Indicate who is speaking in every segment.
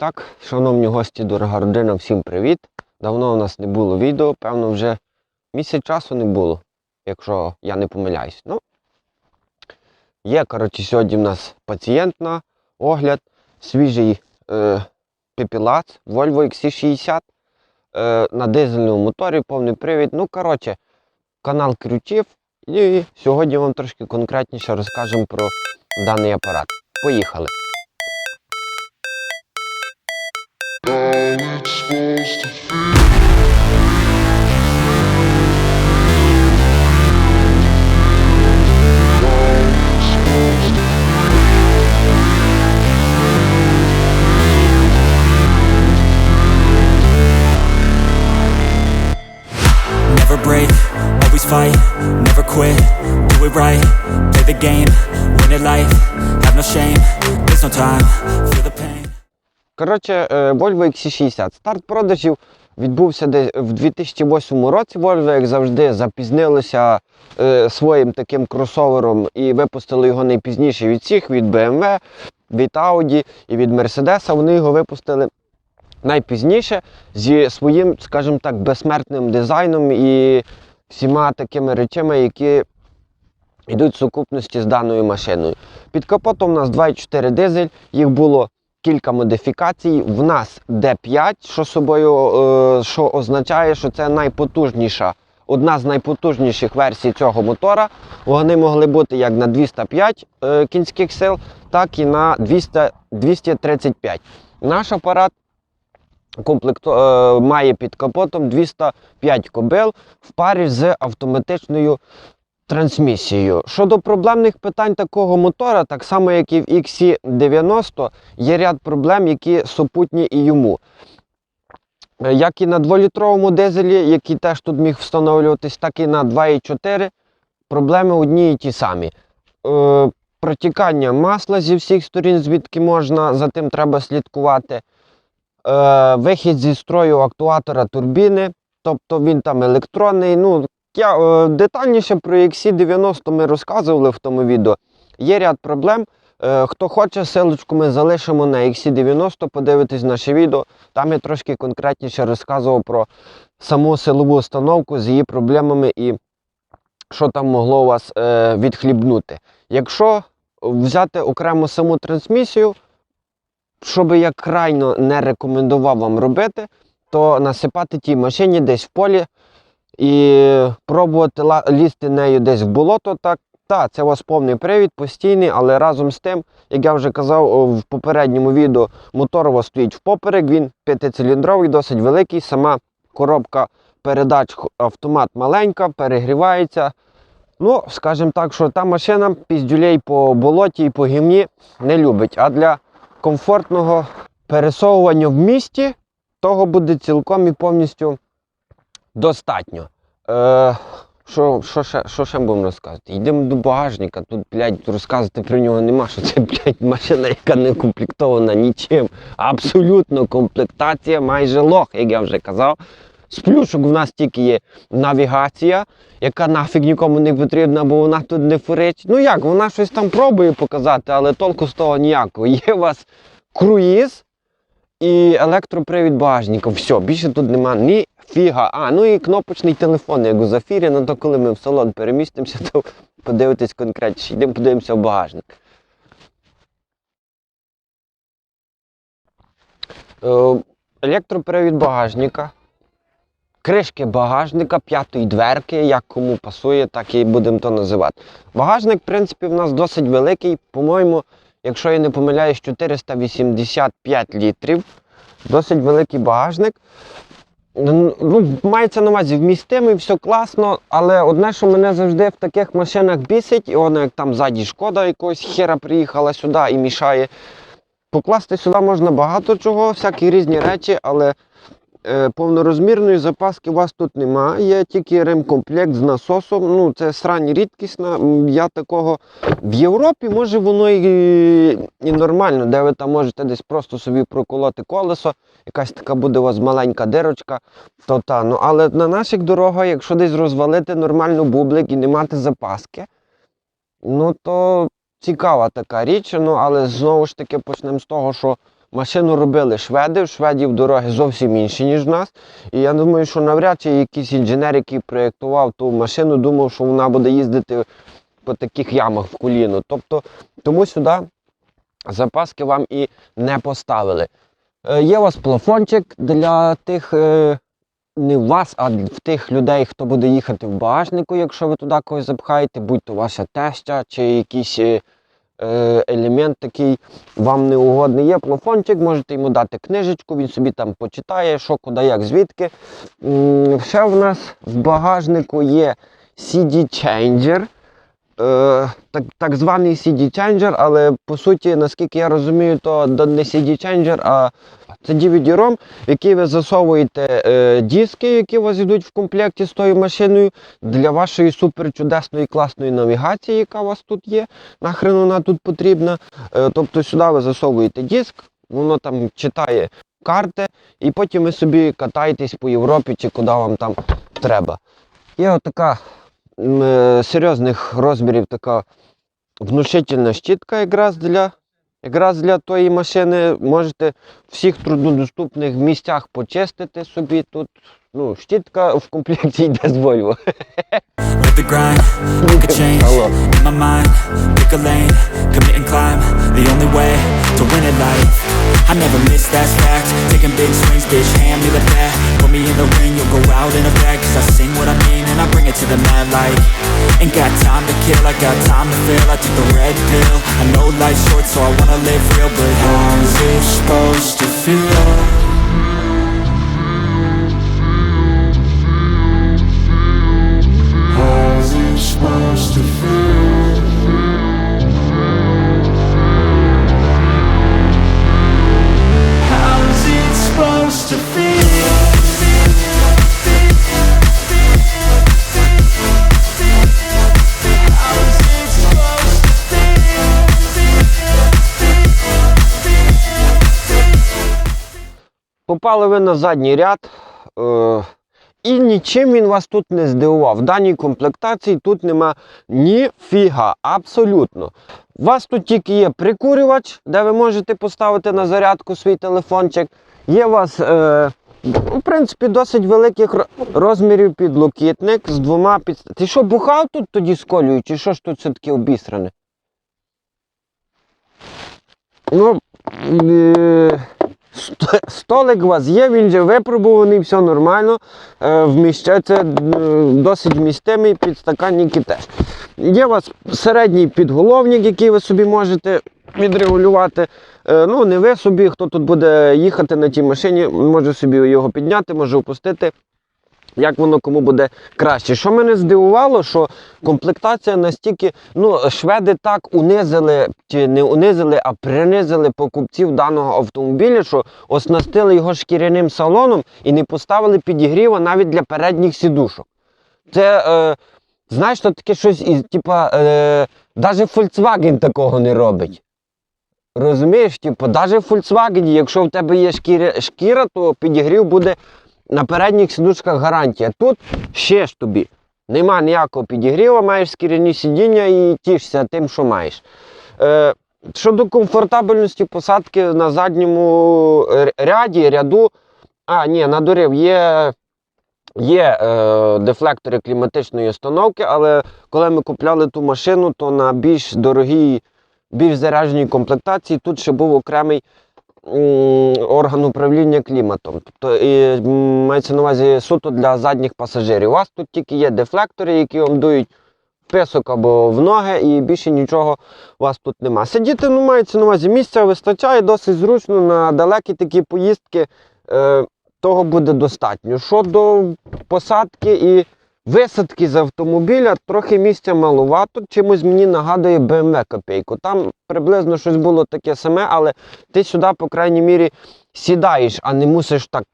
Speaker 1: так, шановні гості, дорога родина, всім привіт. Давно у нас не було відео, певно, вже місяць часу не було, якщо я не помиляюсь. Ну, є, коротше, сьогодні в нас пацієнт на огляд, свіжий е, пепілац Volvo XC60 е, на дизельному моторі, повний привід. Ну, коротше, канал Крючів. І сьогодні вам трошки конкретніше розкажемо про даний апарат. Поїхали!
Speaker 2: Never break, always fight, never quit, do it right, play the game,
Speaker 1: Коротше, е, Volvo XC60. Старт продажів відбувся десь в 2008 році. Volvo, як завжди, запізнилося е, своїм таким кросовером і випустили його найпізніше від всіх, від BMW, від Audi і від Mercedes. Вони його випустили найпізніше зі своїм, скажімо так, безсмертним дизайном і всіма такими речами, які йдуть в сукупності з даною машиною. Під капотом у нас 2,4 дизель, їх було кілька модифікацій. В нас D5, що собою е, що означає, що це найпотужніша, одна з найпотужніших версій цього мотора. Вони могли бути як на 205 е, кінських сил, так і на 200, 235. Наш апарат комплект, е, має під капотом 205 кобил в парі з автоматичною трансмісією. Щодо проблемних питань такого мотора, так само як і в XC90, є ряд проблем, які супутні і йому. Як і на 2-літровому дизелі, який теж тут міг встановлюватись, так і на 2,4 проблеми одні і ті самі. Е, протікання масла зі всіх сторін, звідки можна, за тим треба слідкувати. Е, вихід зі строю актуатора турбіни, тобто він там електронний. Ну, я, е, детальніше про XC90 ми розказували в тому відео. Є ряд проблем. Е, хто хоче, силочку ми залишимо на XC90, подивитись наше відео. Там я трошки конкретніше розказував про саму силову установку з її проблемами і що там могло у вас е, відхлібнути. Якщо взяти окремо саму трансмісію, що би я крайно не рекомендував вам робити, то насипати тій машині десь в полі і пробувати лізти нею десь в болото. Так, та, це у вас повний привід, постійний, але разом з тим, як я вже казав в попередньому відео, мотор у вас стоїть впоперек, він п'ятициліндровий, досить великий. Сама коробка передач автомат маленька, перегрівається. Ну, скажімо так, що та машина піздюлей по болоті і по гімні не любить. А для комфортного пересовування в місті того буде цілком і повністю достатньо. Е, що, що, ще, що ще будемо розказувати? Йдемо до багажника. Тут, блядь, розказувати про нього нема, що це, блядь, машина, яка не комплектована нічим. Абсолютно комплектація майже лох, як я вже казав. З плюшок в нас тільки є навігація, яка нафіг нікому не потрібна, бо вона тут не фурить. Ну як, вона щось там пробує показати, але толку з того ніякого. Є у вас круїз і електропривід багажника. Все, більше тут нема ні фіга. А, ну і кнопочний телефон, як у зафірі, ну то коли ми в салон перемістимося, то подивитись конкретніше. Йдемо подивимося в багажник. Е, Електропривід багажника. Кришки багажника, п'ятої дверки, як кому пасує, так і будемо то називати. Багажник, в принципі, в нас досить великий. По-моєму, якщо я не помиляюсь, 485 літрів. Досить великий багажник. Ну, мається на увазі вмістимий, все класно, але одне, що мене завжди в таких машинах бісить, і воно як там ззаді шкода якогось хера приїхала сюди і мішає. Покласти сюди можна багато чого, всякі різні речі, але повнорозмірної запаски у вас тут немає. Є тільки ремкомплект з насосом. Ну, це срань рідкісна. Я такого в Європі, може, воно і, і нормально, де ви там можете десь просто собі проколоти колесо, якась така буде у вас маленька дирочка. То та, ну, але на наших дорогах, якщо десь розвалити нормально бублик і не мати запаски, ну то цікава така річ, ну але знову ж таки почнемо з того, що машину робили шведи. В шведів дороги зовсім інші, ніж в нас. І я думаю, що навряд чи якийсь інженер, який проєктував ту машину, думав, що вона буде їздити по таких ямах в коліно. Тобто, тому сюди запаски вам і не поставили. Е, Є у вас плафончик для тих, е, не в вас, а в тих людей, хто буде їхати в багажнику, якщо ви туди когось запхаєте, будь то ваша теща чи якийсь е, е, елемент такий вам неугодний. Є плафончик, можете йому дати книжечку, він собі там почитає, що, куди, як, звідки. Ще в нас в багажнику є CD-ченджер. Е, так, так званий CD-ченджер, але по суті, наскільки я розумію, то не CD-ченджер, а це DVD-ROM, в який ви засовуєте е, диски, які у вас йдуть в комплекті з тою машиною, для вашої суперчудесної класної навігації, яка у вас тут є. Нахрен вона тут потрібна. Е, тобто сюди ви засовуєте диск, воно там читає карти, і потім ви собі катаєтесь по Європі чи куди вам там треба. Є отака е, серйозних розмірів така внушительна щітка якраз для, якраз для тої машини. Можете в всіх труднодоступних місцях почистити собі тут. Ну, щітка в комплекті йде з Volvo.
Speaker 2: I never miss that fact. Taking big swings, bitch, hand me the bat. Me in the ring, you'll go out in a bag. Cause I sing what I mean and I bring it to the mad light. Ain't got time to kill, I got time to feel. I took the red pill. I know life's short, so I wanna live real. But
Speaker 1: Попали ви на задній ряд. Е- і нічим він вас тут не здивував. В даній комплектації тут нема ніфіга, абсолютно. У вас тут тільки є прикурювач, де ви можете поставити на зарядку свій телефончик. Є у вас, е, в принципі, досить великих ро- розмірів підлокітник з двома під. Ти що, бухав тут тоді з колею, чи що ж тут все таке обісране? Ну, е, столик у вас є, він вже випробуваний, все нормально. Е, вміщається е, досить містимий, підстаканники теж. Є у вас середній підголовник, який ви собі можете відрегулювати. Е, ну, не ви собі, хто тут буде їхати на тій машині, може собі його підняти, може опустити. Як воно кому буде краще. Що мене здивувало, що комплектація настільки, ну, шведи так унизили, чи не унизили, а принизили покупців даного автомобіля, що оснастили його шкіряним салоном і не поставили підігріва навіть для передніх сідушок. Це, е, знаєш, що таке щось типа, е, навіть Volkswagen такого не робить. Розумієш, типу, навіть в Volkswagen, якщо в тебе є шкіра, шкіра, то підігрів буде на передніх сідушках гарантія. Тут ще ж тобі. Нема ніякого підігріву, маєш шкіряні сидіння і тішся тим, що маєш. Е, щодо комфортабельності посадки на задньому ряді, ряду. А, ні, надурив, є, є е, дефлектори кліматичної установки, але коли ми купляли ту машину, то на більш дорогій, більш зарядженій комплектації тут ще був окремий орган управління кліматом. Тобто і, мається на увазі суто для задніх пасажирів. У вас тут тільки є дефлектори, які вам дують писок або в ноги, і більше нічого у вас тут нема. Сидіти, ну, мається на увазі, місця вистачає, досить зручно на далекі такі поїздки. Е, того буде достатньо. Щодо посадки і висадки з автомобіля, трохи місця малувато. Чимось мені нагадує BMW копійку. Там приблизно щось було таке саме, але ти сюди, по крайній мірі, сідаєш, а не мусиш так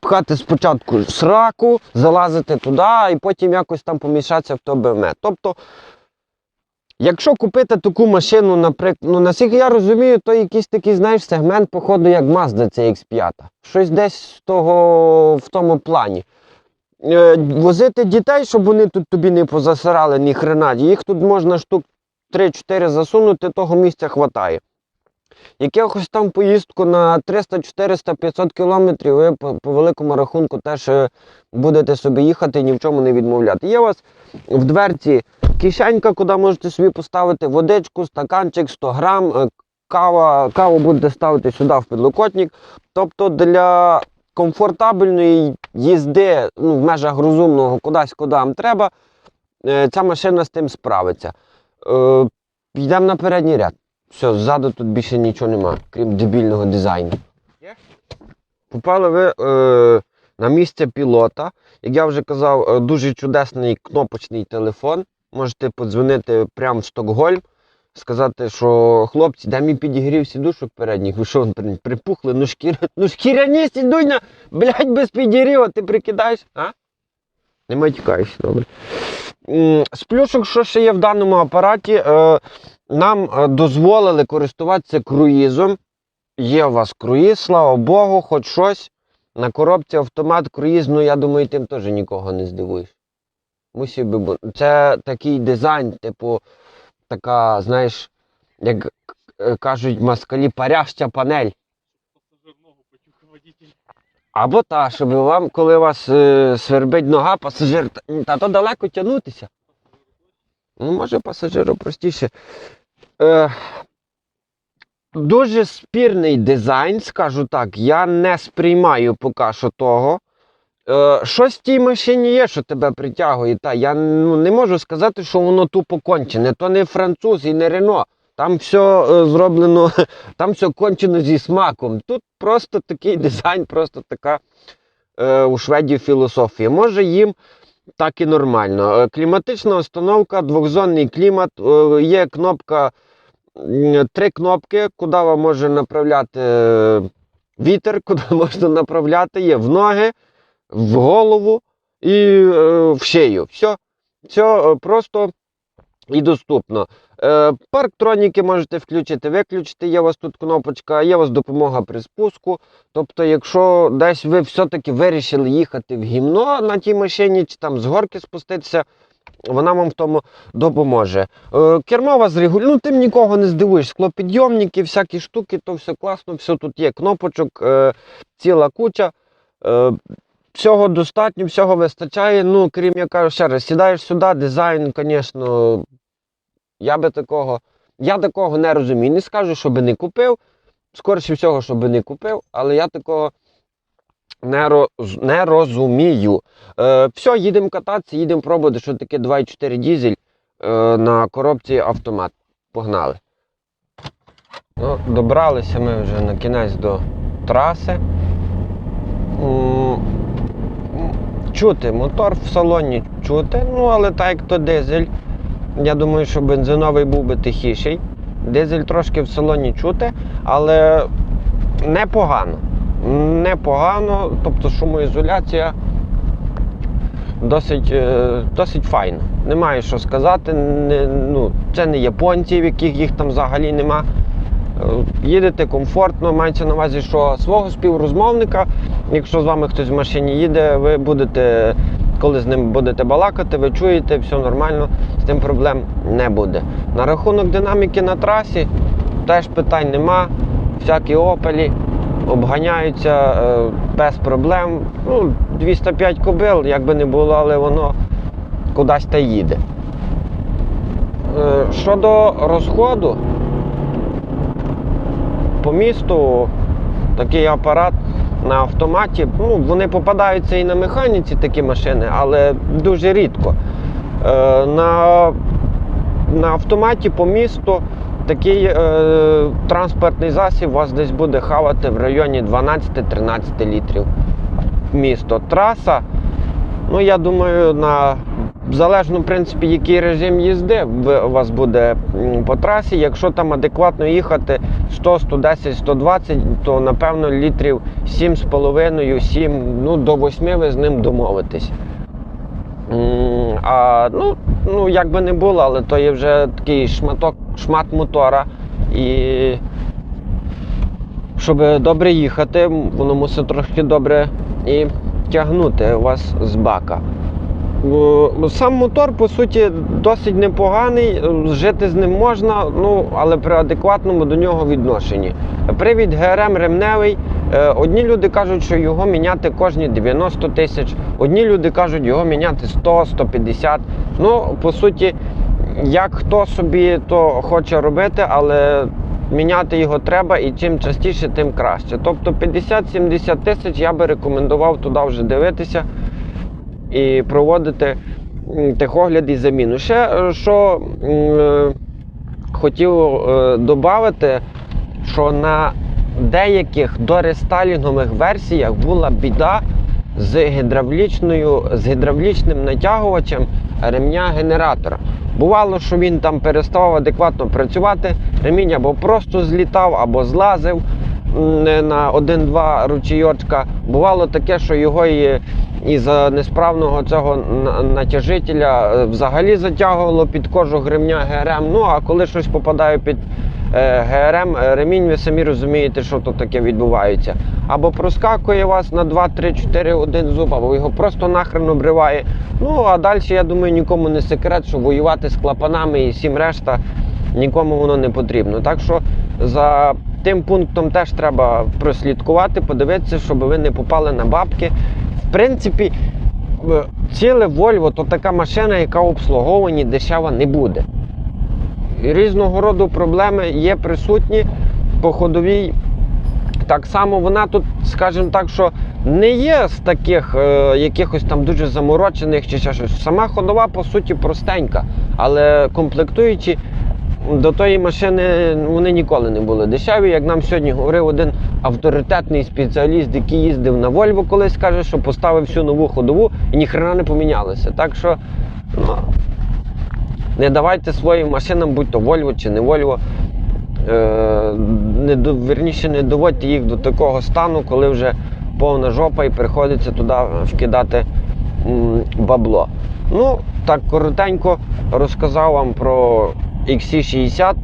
Speaker 1: пхати спочатку сраку, залазити туди і потім якось там помішатися в то BMW. Тобто, якщо купити таку машину, наприклад, ну наскільки я розумію, то якийсь такий, знаєш, сегмент, походу, як Mazda CX5. Щось десь того, в тому плані. Е, возити дітей, щоб вони тут тобі не позасирали ні хрена. Їх тут можна штук 3-4 засунути, того місця хватає. якихось там поїздку на 300, 400, 500 кілометрів, ви по, по великому рахунку теж е, будете собі їхати і ні в чому не відмовляти. Є у вас в дверці кишенька, куди можете собі поставити водичку, стаканчик, 100 грам, е, кава, каву будете ставити сюди в підлокотник. Тобто для комфортабельної їзди ну, в межах розумного кудись, куди вам треба, е, ця машина з тим справиться. Е, Йдемо на передній ряд. Все, ззаду тут більше нічого нема, крім дебільного дизайну. Попали ви е, на місце пілота. Як я вже казав, е, дуже чудесний кнопочний телефон. Можете подзвонити прямо в Стокгольм, сказати, що хлопці, де мій підігрів сідушок передніх, ви що припухли, ну шкір... ну шкіряні сідуня, блядь, без підігріва, ти прикидаєш? А? Не матюкаєш, добре. З плюшок, що ще є в даному апараті, е, нам е, дозволили користуватися круїзом. Є у вас круїз, слава Богу, хоч щось. На коробці автомат круїз, ну я думаю, тим теж нікого не здивуєш. Мусів би бути. Це такий дизайн, типу, така, знаєш, як е, кажуть москалі, паряща панель. Або та, щоб вам, коли вас е, свербить нога, пасажир, та то далеко тягнутися. Ну, може, пасажиру простіше. Е, дуже спірний дизайн, скажу так. Я не сприймаю поки що того. Е, щось в тій машині є, що тебе притягує. Та, я ну, не можу сказати, що воно тупо кончене. То не француз і не Рено. Там все е, зроблено, там все кончено зі смаком. Тут просто такий дизайн, просто така е, у шведів філософія. Може їм так і нормально. Е, Кліматична установка, двохзонний клімат, е, є кнопка, три кнопки, куди вам може направляти вітер, куди можна направляти, є в ноги, в голову і е, в шию. Все, все е, просто і доступно. Е, парктроніки можете включити, виключити. Є у вас тут кнопочка, є у вас допомога при спуску. Тобто, якщо десь ви все-таки вирішили їхати в гімно на тій машині, чи там з горки спуститися, вона вам в тому допоможе. Е, кермо вас регулює, ну тим нікого не здивуєш. Склопідйомники, всякі штуки, то все класно, все тут є. Кнопочок, е, ціла куча. Всього достатньо, всього вистачає. Ну, крім я кажу, ще раз, сідаєш сюди, дизайн, звісно, я би такого. Я такого не розумію. Не скажу, що би не купив. Скоріше всього, що би не купив, але я такого не, роз, не розумію. Е, все, їдемо кататися, їдемо пробувати, що таке 2,4 дізель е, на коробці автомат. Погнали. Ну, добралися ми вже на кінець до траси. Чути, мотор в салоні чути, ну але так як то дизель. Я думаю, що бензиновий був би тихіший. Дизель трошки в салоні чути, але непогано. Непогано, тобто шумоізоляція досить, е, досить файна. Немає що сказати. Не, ну, це не японці, в яких їх там взагалі нема. Е, Їдете комфортно, мається на увазі, що свого співрозмовника, якщо з вами хтось в машині їде, ви будете, коли з ним будете балакати, ви чуєте, все нормально, з тим проблем не буде. На рахунок динаміки на трасі теж питань нема. Всякі опелі обганяються е, без проблем. Ну, 205 кобил, як би не було, але воно кудись та їде. Е, щодо розходу, по місту такий апарат на автоматі. Ну, вони попадаються і на механіці такі машини, але дуже рідко. Е, на, на автоматі по місту такий е, транспортний засіб у вас десь буде хавати в районі 12-13 літрів. Місто. Траса, ну я думаю, на залежно, в принципі, який режим їзди у вас буде по трасі. Якщо там адекватно їхати 100, 110, 120, то напевно літрів 7,5, 7, ну до 8 ви з ним домовитесь. А ну, ну як би не було, але то є вже такий шматок, шмат мотора. І щоб добре їхати, воно мусить трошки добре і тягнути вас з бака. Е, Сам мотор, по суті, досить непоганий, е, жити з ним можна, ну, але при адекватному до нього відношенні. Привід ГРМ ремневий. Е, Одні люди кажуть, що його міняти кожні 90 тисяч, одні люди кажуть, його міняти 100-150. Ну, по суті, як хто собі то хоче робити, але міняти його треба і чим частіше, тим краще. Тобто 50-70 тисяч я би рекомендував туди вже дивитися і проводити техогляд і заміну. Ще е, що е, хотів додати, що на деяких дорестайлінгових версіях була біда з гідравлічною, з гідравлічним натягувачем ремня генератора. Бувало, що він там переставав адекватно працювати, ремінь або просто злітав, або злазив на один-два ручійочка. Бувало таке, що його і, із несправного цього натяжителя е, взагалі затягувало під кожух ремня ГРМ. Ну а коли щось попадає під е, ГРМ, е, ремінь, ви самі розумієте, що тут таке відбувається. Або проскакує вас на 2, 3, 4, 1 зуб, або його просто нахрен обриває. Ну а далі, я думаю, нікому не секрет, що воювати з клапанами і всім решта нікому воно не потрібно. Так що за тим пунктом теж треба прослідкувати, подивитися, щоб ви не попали на бабки. Принципі, ціле Volvo то така машина, яка в обслуговуванні дешева не буде. Різного роду проблеми є присутні по ходовій. Так само вона тут, скажімо так, що не є з таких е, якихось там дуже заморочених чи ще щось. Сама ходова, по суті, простенька, але комплектуючі до тої машини вони ніколи не були дешеві. Як нам сьогодні говорив один авторитетний спеціаліст, який їздив на Volvo колись, каже, що поставив всю нову ходову і ніхрена не помінялося. Так що ну, не давайте своїм машинам, будь то Volvo чи не Volvo, е, не, до- вірніше, не доводьте їх до такого стану, коли вже повна жопа і приходиться туди вкидати м, бабло. Ну, так коротенько розказав вам про XC60,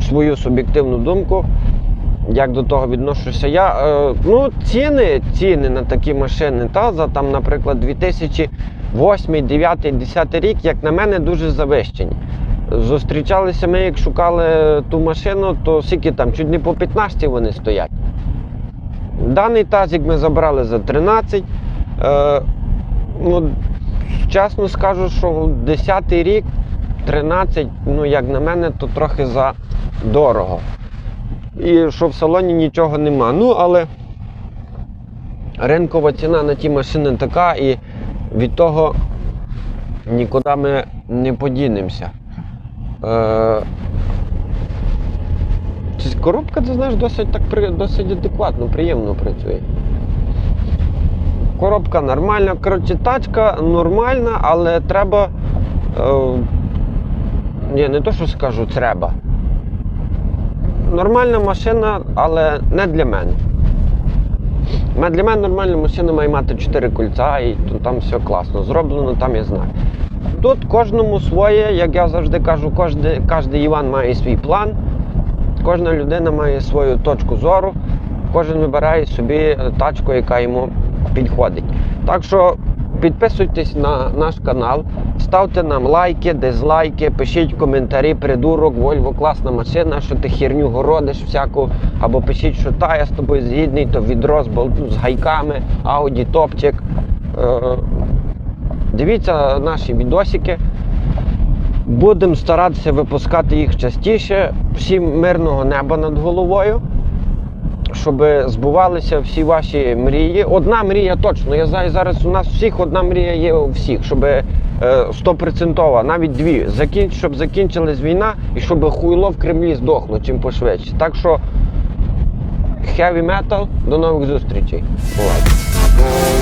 Speaker 1: свою суб'єктивну думку. Як до того відношуся я. Е, ну, ціни, ціни на такі машини, та, за там, наприклад, 2008, 9, 10 рік, як на мене, дуже завищені. Зустрічалися ми, як шукали ту машину, то скільки там, чуть не по 15 вони стоять. Даний тазик ми забрали за 13. Е, ну, чесно скажу, що 10 рік, 13, ну, як на мене, то трохи за дорого. І що в салоні нічого нема. Ну, але ринкова ціна на ті машини така, і від того нікуди ми не подінемося. Е, коробка, ти знаєш, досить так досить адекватно, приємно працює. Коробка нормальна. Коротше, тачка нормальна, але треба. Е, ні, не то, що скажу, треба. Нормальна машина, але не для мене. Для мене нормальна машина має мати 4 кольця і там все класно. Зроблено, там я знаю. Тут кожному своє, як я завжди кажу, кожен, кожен Іван має свій план, кожна людина має свою точку зору, кожен вибирає собі е, тачку, яка йому підходить. Так що підписуйтесь на наш канал, ставте нам лайки, дизлайки, пишіть коментарі, придурок, Вольво класна машина, що ти херню городиш всяку, або пишіть, що та я з тобою згідний, то відро з, бол- з гайками, ауді, топчик. Е, Дивіться наші відосики. Будемо старатися випускати їх частіше. Всім мирного неба над головою. Щоб збувалися всі ваші мрії. Одна мрія точно. Я знаю, зараз у нас всіх одна мрія є у всіх, щоб стопроцентова, навіть дві. закінч, Щоб закінчилась війна і щоб хуйло в Кремлі здохло чим пошвидше. Так що heavy metal, до нових зустрічей. Бувайте.